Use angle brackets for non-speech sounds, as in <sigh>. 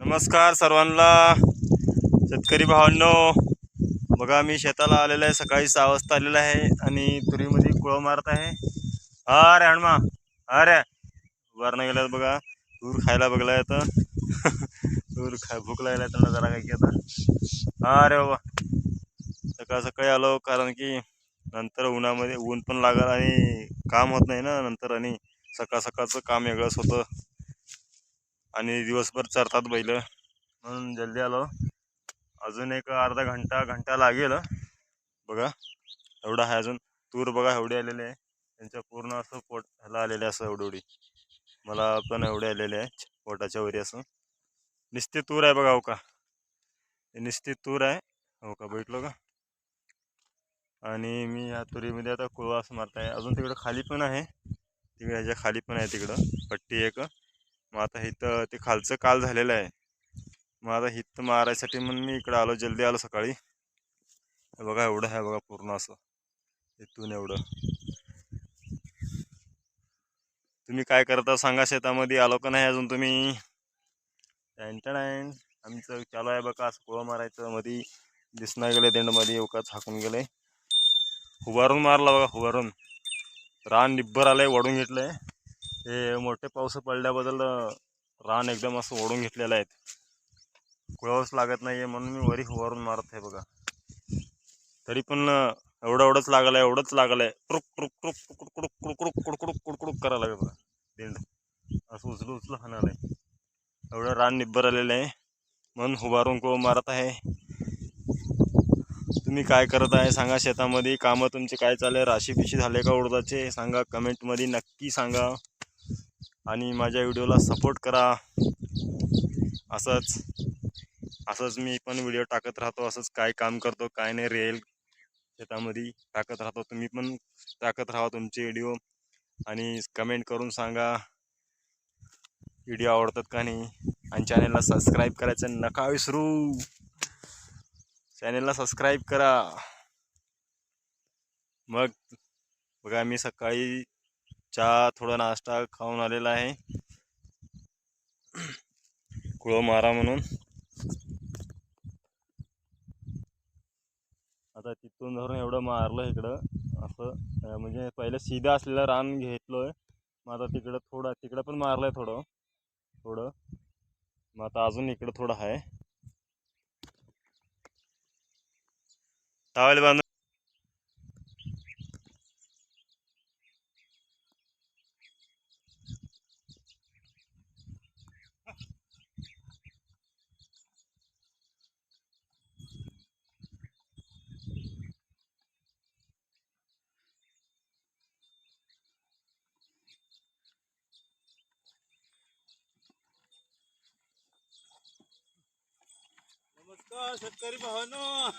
नमस्कार सर्वांना. शेतकरी भावांनो बघा मी शेताला आलेलो आहे. सकाळी सहा वाजता आलेलो आहे आणि तुरीमध्ये कुळं मारत आहे. अरे हणमा अरे. वरनं गेल्यात बघा. तूर खायला बघला तर <laughs> तूर खा भूक लागल्या त्यांना जरा काय की आता. अरे बाबा. सकाळ सकाळी आलो कारण की नंतर उन्हामध्ये ऊन पण लागल आणि काम होत नाही ना नंतर आणि सकाळ सकाळचं काम वेगळंच होतं. आणि दिवसभर चरतात बैल. म्हणून जल्दी आलो. अजून एक अर्धा घंटा घंटा लागेल. बघा एवढा आहे अजून. तूर बघा एवढे आलेले आहे. त्यांच्या पूर्ण असं पोट ह्याला आलेले असं एवढी एवढी मला पण एवढे आलेले आहे पोटाच्या वरी असं निस्ती तूर आहे बघा हो का? निस्ती तूर आहे. हो का बैठलो का? आणि मी या तुरीमध्ये आता कुळवा असं मारत आहे अजून तिकडं खाली पण आहे. तिकडे ह्याच्या खाली पण आहे तिकडं. पट्टी एक. मग आता इथं ते खालचं काल झालेलं आहे. मग आता हित मारायसाठी म्हणून मी इकडं आलो जल्दी आलो सकाळी. बघा एवढं आहे बघा पूर्ण असं. इथून एवढं. तुम्ही काय करता सांगा शेतामध्ये आलो का नाही अजून तुम्ही? टँटन आमचं चालू आहे बघा असं कोळं मारायचं मध्ये दिसणार गेलं देंडमध्ये एवकाच हाकून गेलंय. हुबारून मारला बघा हुबारून. रान निब्बर आलंय वडून घेतलंय. हे मोठे पाऊस पडल्याबद्दल रान एकदम असं ओढून घेतलेलं आहे कुळावच लागत नाही आहे म्हणून मी वरी वरून मारत आहे बघा तरी पण एवढं एवढंच लागलं आहे एवढंच लागलं आहे ट्रुक ट्रुक ट्रुक कुडकुडुक कुडकुडुक कुडकुडुक कुडकुडुक करायला लागेल बघा दिंड असं उचलू उचलू हाणार आहे एवढं रान निब्बर आलेलं आहे म्हणून हुबारून को मारत आहे तुम्ही काय करत आहे सांगा शेतामध्ये कामं तुमचे काय चालले राशी पिशी झाले का उडदाचे सांगा कमेंटमध्ये नक्की सांगा आणि माझ्या व्हिडिओला सपोर्ट करा. असंच असंच मी पण व्हिडिओ टाकत राहतो असंच काय काम करतो काय नाही रेल शेतामध्ये टाकत राहतो. तुम्ही पण टाकत राहा तुमचे व्हिडिओ आणि कमेंट करून सांगा व्हिडिओ आवडतात का नाही. आणि चॅनेलला सबस्क्राईब करायचं नका विसरू. चॅनेलला सबस्क्राईब करा. मग बघा मी सकाळी चहा थोडा नाश्ता खाऊन आलेला आहे. कुळं मारा म्हणून. आता तिथून धरून एवढं मारलं इकडं. असं म्हणजे पहिलं सीधा असलेलं रान घेतलोय. मग आता तिकडं थोडं तिकडं पण मारलंय थोडं. थोडं. मग आता अजून इकडं थोडं आहे. टावेल बांधून नमस्कार शेतकरी भावांनो.